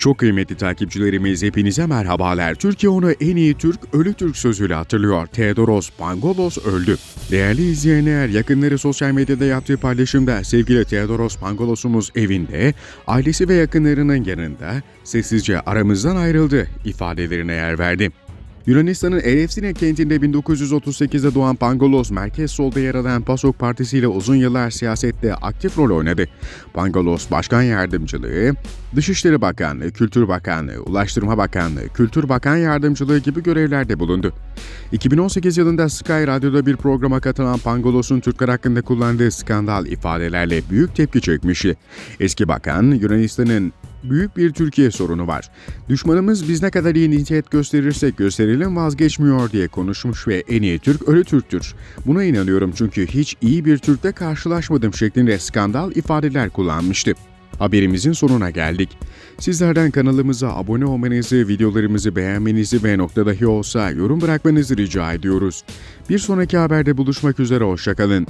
Çok kıymetli takipçilerimiz hepinize merhabalar. Türkiye onu en iyi Türk, ölü Türk sözüyle hatırlıyor. Theodoros Pangolos öldü. Değerli izleyenler, yakınları sosyal medyada yaptığı paylaşımda sevgili Theodoros Pangolos'umuz evinde, ailesi ve yakınlarının yanında sessizce aramızdan ayrıldı ifadelerine yer verdi. Yunanistan'ın Elefsine kentinde 1938'de doğan Pangolos, merkez solda yer alan PASOK Partisi ile uzun yıllar siyasette aktif rol oynadı. Pangolos, başkan yardımcılığı, Dışişleri Bakanlığı, Kültür Bakanlığı, Ulaştırma Bakanlığı, Kültür Bakan Yardımcılığı gibi görevlerde bulundu. 2018 yılında Sky Radyo'da bir programa katılan Pangolos'un Türkler hakkında kullandığı skandal ifadelerle büyük tepki çekmişti. Eski bakan, Yunanistan'ın büyük bir Türkiye sorunu var. Düşmanımız biz ne kadar iyi niyet gösterirsek gösterelim vazgeçmiyor diye konuşmuş ve en iyi Türk ölü Türktür. Buna inanıyorum çünkü hiç iyi bir Türk'le karşılaşmadım şeklinde skandal ifadeler kullanmıştı. Haberimizin sonuna geldik. Sizlerden kanalımıza abone olmanızı, videolarımızı beğenmenizi ve nokta dahi olsa yorum bırakmanızı rica ediyoruz. Bir sonraki haberde buluşmak üzere, hoşçakalın.